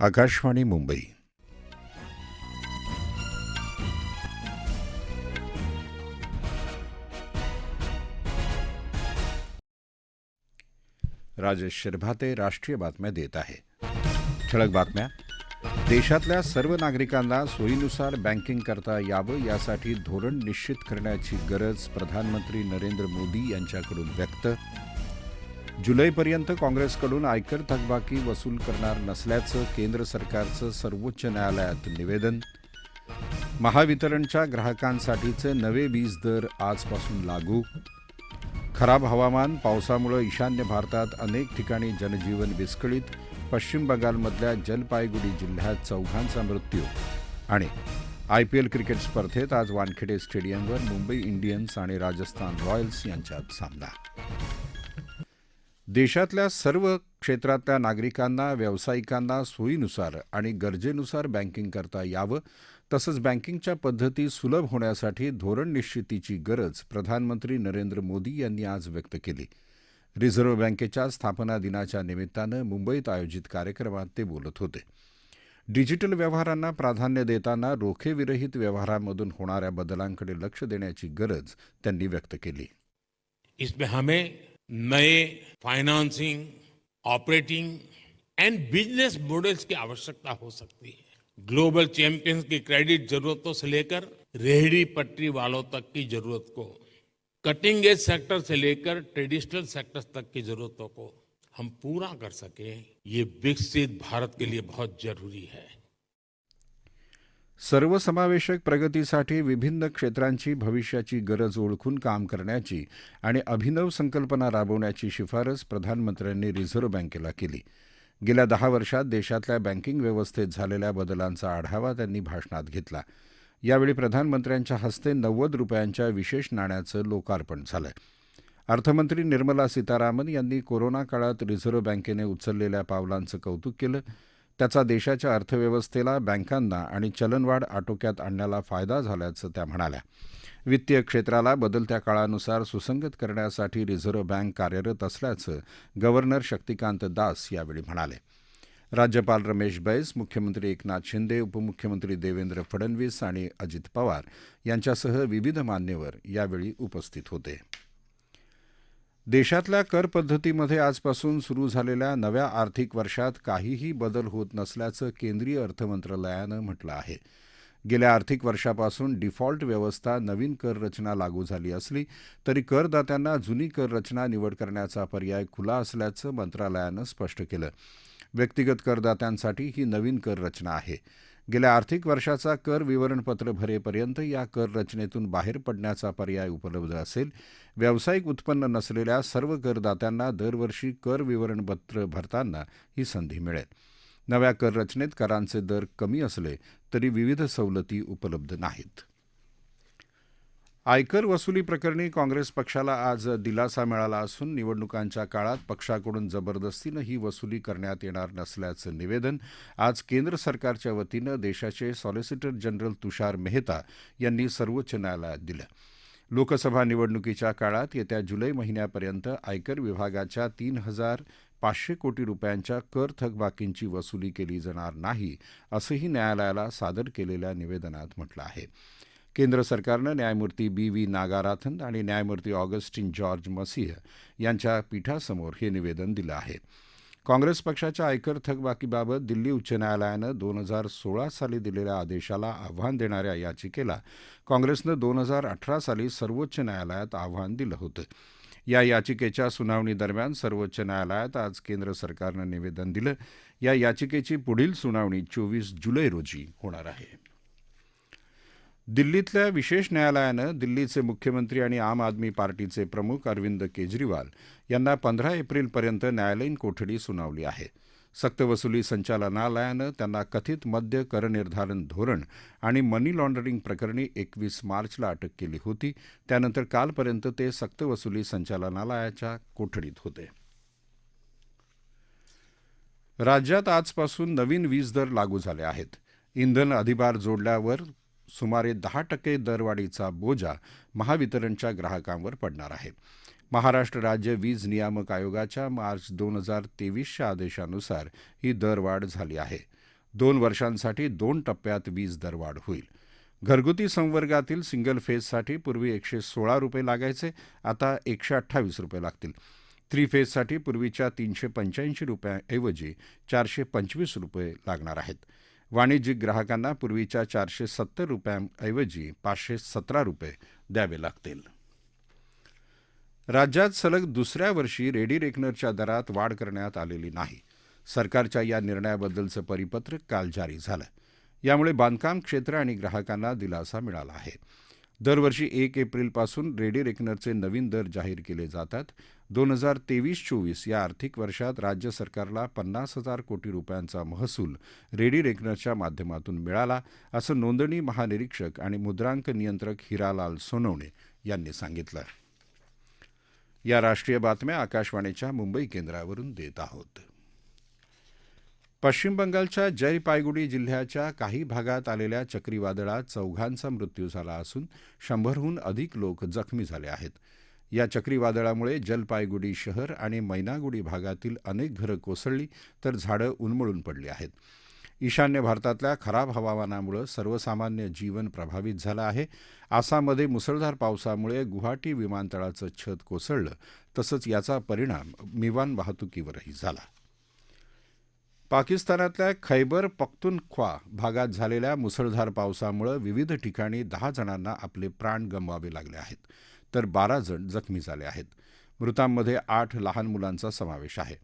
आकाशवाणी मुंबई. राजेश शिरभाते राष्ट्रीय बातम्या देत आहे. ठळक बातम्या. देशातल्या सर्व नागरिकांना सोयीनुसार बँकिंग करता यावं यासाठी धोरण निश्चित करण्याची गरज प्रधानमंत्री नरेंद्र मोदी यांच्याकडून व्यक्त जुलैपर्यंत काँग्रेसकडून आयकर थकबाकी वसूल करणार नसल्याचं केंद्र सरकारचं सर्वोच्च न्यायालयात निवेदन. महावितरणच्या ग्राहकांसाठीचे नवे वीज दर आजपासून लागू. खराब हवामान पावसामुळे ईशान्य भारतात अनेक ठिकाणी जनजीवन विस्कळीत पश्चिम बंगालमधल्या जलपायगुडी जिल्ह्यात चौघांचा मृत्यू आणि आयपीएल क्रिकेट स्पर्धेत आज वानखेडे स्टेडियमवर मुंबई इंडियन्स आणि राजस्थान रॉयल्स यांच्यात सामना. देशातल्या सर्व क्षेत्रातल्या नागरिकांना व्यावसायिकांना सोयीनुसार आणि गरजेनुसार बँकिंग करता यावं. तसंच बँकिंगच्या पद्धती सुलभ होण्यासाठी धोरण निश्चितीची गरज प्रधानमंत्री नरेंद्र मोदी यांनी आज व्यक्त केली. रिझर्व्ह बँकेच्या स्थापना दिनाच्या निमित्तानं मुंबईत आयोजित कार्यक्रमात ते बोलत होते. डिजिटल व्यवहारांना प्राधान्य देताना रोखेविरहित व्यवहारांमधून होणाऱ्या बदलांकडे लक्ष देण्याची गरज त्यांनी व्यक्त केली. इसमें हमें नए financing operating and business models की आवश्यकता हो सकती है। ग्लोबल चैंपियंस की क्रेडिट जरूरतों से लेकर रेहड़ी पटरी वालों तक की ज़रूरत को कटिंग एज सेक्टर से लेकर ट्रेडिशनल सेक्टर तक की जरूरतों को हम पूरा कर सके, ये विकसित भारत के लिए बहुत ज़रूरी है। सर्वसमावेशक प्रगतीसाठी विभिन्न क्षेत्रांची भविष्याची गरज ओळखून काम करण्याची आणि अभिनव संकल्पना राबवण्याची शिफारस प्रधानमंत्र्यांनी रिझर्व्ह बँकेला केली. गेल्या दहा वर्षात देशातल्या बँकिंग व्यवस्थेत झालेल्या बदलांचा आढावा त्यांनी भाषणात घेतला. यावेळी प्रधानमंत्र्यांच्या हस्ते नव्वद रुपयांच्या विशेष नाण्याचं लोकार्पण झालं. अर्थमंत्री निर्मला सीतारामन यांनी कोरोना काळात रिझर्व्ह बँकेने उचललेल्या पावलांचं कौतुक केलं. त्याचा देशाच्या अर्थव्यवस्थेला बँकांना आणि चलनवाढ आटोक्यात आणण्याला फायदा झाल्याचं त्या म्हणाल्या. वित्तीय क्षेत्राला बदलत्या काळानुसार सुसंगत करण्यासाठी रिझर्व्ह बँक कार्यरत असल्याचं गव्हर्नर शक्तिकांत दास यावेळी म्हणाले. राज्यपाल रमेश बैस मुख्यमंत्री एकनाथ शिंदे उपमुख्यमंत्री देवेंद्र फडणवीस आणि अजित पवार यांच्यासह विविध मान्यवर यावेळी उपस्थित होते. देशातल्या कर पद्धतीमध्ये आजपासून सुरू झालेल्या नव्या आर्थिक वर्षात काहीही बदल होत नसल्याचं केंद्रीय अर्थमंत्रालयानं म्हटलं आहे. गेल्या आर्थिक वर्षापासून डिफॉल्ट व्यवस्था नवीन कर रचना लागू झाली असली तरी करदात्यांना जुनी कर रचना निवड करण्याचा पर्याय खुला असल्याचं मंत्रालयानं स्पष्ट केलं. व्यक्तिगत करदात्यांसाठी ही नवीन कर रचना आहे. गेल्या आर्थिक वर्षाचा कर विवरणपत्र भरेपर्यंत या कर रचनेतून बाहेर पडण्याचा पर्याय उपलब्ध असेल. व्यावसायिक उत्पन्न नसलेल्या सर्व करदात्यांना दरवर्षी कर विवरणपत्र भरताना ही संधी मिळेल. नव्या कर रचनेत करांचे दर कमी असले तरी विविध सवलती उपलब्ध नाहीत. आयकर वसुली प्रकरणी काँग्रेस पक्षाला आज दिलासा मिळाला असून निवडणुकांच्या काळात पक्षाकडून जबरदस्तीनं ही वसुली करण्यात येणार नसल्याचं निवेदन आज केंद्र सरकारच्या वतीनं देशाचे सॉलिसिटर जनरल तुषार मेहता यांनी सर्वोच्च न्यायालयात दिलं. लोकसभा निवडणुकीच्या काळात येत्या जुलै महिन्यापर्यंत आयकर विभागाच्या तीन हजार पाचशे कोटी रुपयांच्या कर थकबाकींची वसुली केली जाणार नाही असंही न्यायालयाला सादर केलेल्या निवेदनात म्हटलं आहे. केंद्र सरकारनं न्यायमूर्ती बी व्ही नागाराथन आणि न्यायमूर्ती ऑगस्टिन जॉर्ज मसीह यांच्या पीठासमोर हे निवेदन दिलं आहे. काँग्रेस पक्षाच्या आयकर थकबाकीबाबत दिल्ली उच्च न्यायालयानं दोन हजार सोळा साली दिलेल्या आदेशाला आव्हान देणाऱ्या याचिकेला काँग्रेसनं दोन हजार अठरा साली सर्वोच्च न्यायालयात आव्हान दिलं होतं. या याचिकेच्या सुनावणीदरम्यान सर्वोच्च न्यायालयात आज केंद्र सरकारनं निवेदन दिलं. या याचिकेची पुढील सुनावणी चोवीस जुलै रोजी होणार आहे. दिल्लीतल्या विशेष न्यायालयानं दिल्लीचे मुख्यमंत्री आणि आम आदमी पार्टीचे प्रमुख अरविंद केजरीवाल यांना पंधरा एप्रिलपर्यंत न्यायालयीन कोठडी सुनावली आहे. सक्तवसुली संचालनालयानं त्यांना कथित मद्य करनिर्धारण धोरण आणि मनी लॉन्ड्रिंग प्रकरणी एकवीस मार्चला अटक केली होती. त्यानंतर कालपर्यंत ते सक्तवसुली संचालनालयाच्या कोठडीत होते. राज्यात आजपासून नवीन वीज दर लागू झाले आहेत. इंधन अधिभार जोडल्यावर सुमारे दहा टक्के दरवाढीचा बोजा महावितरणच्या ग्राहकांवर पडणार आहे. महाराष्ट्र राज्य वीज नियामक आयोगाच्या मार्च दोन हजार तेवीसच्या आदेशानुसार ही दरवाढ झाली आहे. दोन वर्षांसाठी दोन टप्प्यात वीज दरवाढ होईल. घरगुती संवर्गातील सिंगल फेजसाठी पूर्वी एकशे सोळा रुपये लागायचे आता एकशे अठ्ठावीस रुपये लागतील. थ्री फेजसाठी पूर्वीच्या तीनशे पंच्याऐंशी रुपयाऐवजी चारशे पंचवीस रुपये लागणार आहेत. वाणिज्यिक ग्राहकांना पूर्वीच्या चारशे सत्तर रुपयांऐवजी पाचशे सतरा रुपये द्यावे लागतील. राज्यात सलग दुसऱ्या वर्षी रेडी रेकनरच्या दरात वाढ करण्यात आलेली नाही. सरकारच्या या निर्णयाबद्दलचं परिपत्रक काल जारी झालं. यामुळे बांधकाम क्षेत्र आणि ग्राहकांना दिलासा मिळाला आहे. दरवर्षी एक एप्रिलपासून रेडी रेकनरचे नवीन दर जाहीर केले जातात. दोन हजार तेवीस चोवीस या आर्थिक वर्षात राज्य सरकारला पन्नास हजार कोटी रुपयांचा महसूल रेडी रेकनरच्या माध्यमातून मिळाला असं नोंदणी महानिरीक्षक आणि मुद्रांक नियंत्रक हिरालाल सोनवणे यांनी सांगितलं. या राष्ट्रीय बातम्या आकाशवाणीच्या मुंबई केंद्रावरून देत आहोत. पश्चिम बंगालच्या जयपायगुडी जिल्ह्याच्या काही भागात आलेल्या चक्रीवादळात चौघांचा मृत्यू झाला असून शंभरहून अधिक लोक जखमी झाले आहेत. या चक्रीवादळामुळे जलपायगुडी शहर आणि मैनागुडी भागातील अनेक घरं कोसळली तर झाडं उन्मळून पडली आहेत. ईशान्य भारतातल्या खराब हवामानामुळे सर्वसामान्य जीवन प्रभावित झालं आहे. आसाममध्ये मुसळधार पावसामुळे गुवाहाटी विमानतळाचं छत कोसळलं. तसंच याचा परिणाम विमान वाहतुकीवरही झाला. पाकिस्तानातल्या खैबर पख्तुनख्वा भागात झालेल्या मुसळधार पावसामुळे विविध ठिकाणी दहा जणांना आपले प्राण गमवावे लागले आहेत तर बारा जण जखमी झाले आहेत. मृतांमध्ये आठ लहान मुलांचा समावेश आहे.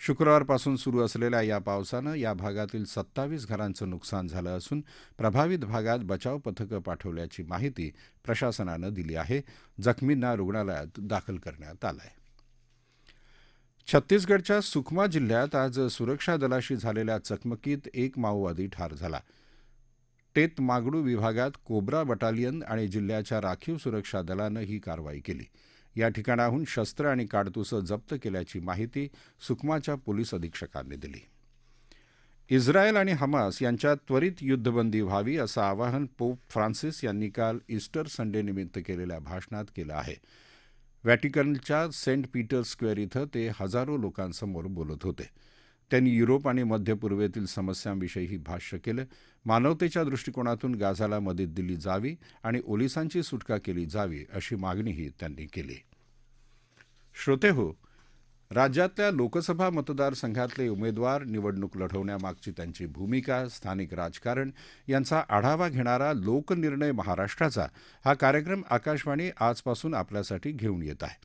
शुक्रवारपासून सुरू असलेल्या या पावसानं या भागातील सत्तावीस घरांचं नुकसान झालं असून प्रभावित भागात बचाव पथकं पाठवल्याची माहिती प्रशासनानं दिली आहे. जखमींना रुग्णालयात दाखल करण्यात आलं आहे छत्तीसगडच्या सुकमा जिल्ह्यात आज सुरक्षा दलाशी झालेल्या चकमकीत एक माओवादी ठार झाला. टेत मागडू विभागात कोब्रा बटालियन आणि जिल्ह्याच्या राखीव सुरक्षा दलानं ही कारवाई केली. या ठिकाणाहून शस्त्र आणि काडतुसं जप्त केल्याची माहिती सुकमाच्या पोलीस अधीक्षकांनी दिली. इस्रायल आणि हमास यांच्यात त्वरित युद्धबंदी व्हावी असं आवाहन पोप फ्रान्सिस यांनी काल ईस्टर संडेनिमित्त केलेल्या भाषणात केलं आहे. व्हॅटिकनच्या सेंट पीटर स्क्वेअर इथं ते हजारो लोकांसमोर बोलत होते. त्यांनी युरोप आणि मध्य पूर्वेतील समस्यांविषयीही भाष्य केलं. मानवतेच्या दृष्टिकोनातून गाझाला मदत दिली जावी आणि ओलिसांची सुटका केली जावी अशी मागणीही त्यांनी केली. श्रोते हो राज्यातल्या लोकसभा मतदारसंघातले उमेदवार निवडणूक लढवण्यामागची त्यांची भूमिका स्थानिक राजकारण यांचा आढावा घेणारा लोकनिर्णय महाराष्ट्राचा हा कार्यक्रम आकाशवाणी आजपासून आपल्यासाठी घेऊन येत आहे.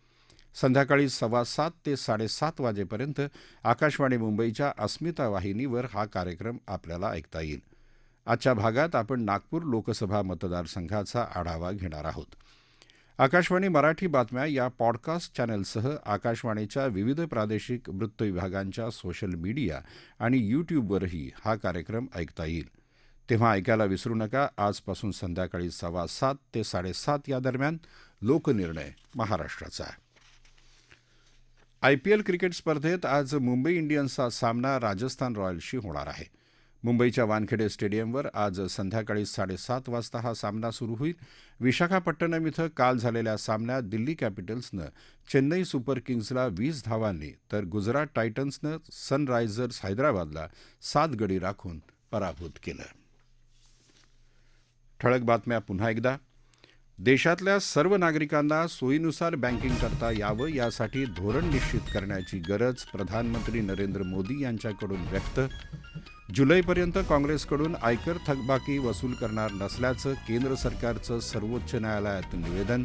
संध्याकाळी सव्वा सात ते साडेसात वाजेपर्यंत आकाशवाणी मुंबईच्या अस्मिता वाहिनीवर हा कार्यक्रम आपल्याला ऐकता येईल. आजच्या भागात आपण नागपूर लोकसभा मतदारसंघाचा आढावा घेणार आहोत. आकाशवाणी मराठी बातम्या या पॉडकास्ट चॅनलसह आकाशवाणीच्या विविध प्रादेशिक वृत्त विभागांच्या सोशल मीडिया आणि यूट्यूबवरही हा कार्यक्रम ऐकता येईल. तेव्हा ऐकायला विसरू नका. आजपासून संध्याकाळी सव्वा सात ते साडेसात या दरम्यान लोकनिर्णय महाराष्ट्राचा. आयपीएल क्रिकेट स्पर्धेत आज मुंबई इंडियन्सचा सामना राजस्थान रॉयल्सशी होणार आहे. मुंबईच्या वानखेडे स्टेडियमवर आज संध्याकाळी साडेसात वाजता हा सामना सुरू होईल. विशाखापट्टणम इथं काल झालेल्या सामन्यात दिल्ली कॅपिटल्सनं चेन्नई सुपर किंग्जला वीस धावांनी तर गुजरात टायटन्सनं सनरायझर्स हैदराबादला सात गडी राखून पराभूत केलं. ठळक बातम्या पुन्हा एकदा. देशातल्या सर्व नागरिकांना सोयीनुसार बँकिंग करता यावं यासाठी धोरण निश्चित करण्याची गरज प्रधानमंत्री नरेंद्र मोदी यांच्याकडून व्यक्त जुलैपर्यंत काँग्रेसकडून आयकर थकबाकी वसूल करणार नसल्याचं केंद्र सरकारचं सर्वोच्च न्यायालयात निवेदन.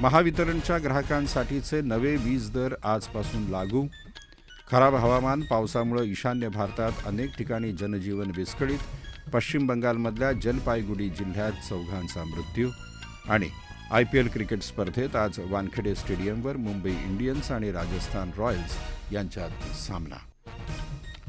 महावितरणच्या ग्राहकांसाठीचे नवे वीज दर आजपासून लागू. खराब हवामान पावसामुळे ईशान्य भारतात अनेक ठिकाणी जनजीवन विस्कळीत. पश्चिम बंगालमधल्या जलपायगुडी जिल्ह्यात चौघांचा मृत्यू. आणि आयपीएल क्रिकेट स्पर्धेत आज वानखेडे स्टेडियमवर मुंबई इंडियन्स आणि राजस्थान रॉयल्स यांच्यात सामना.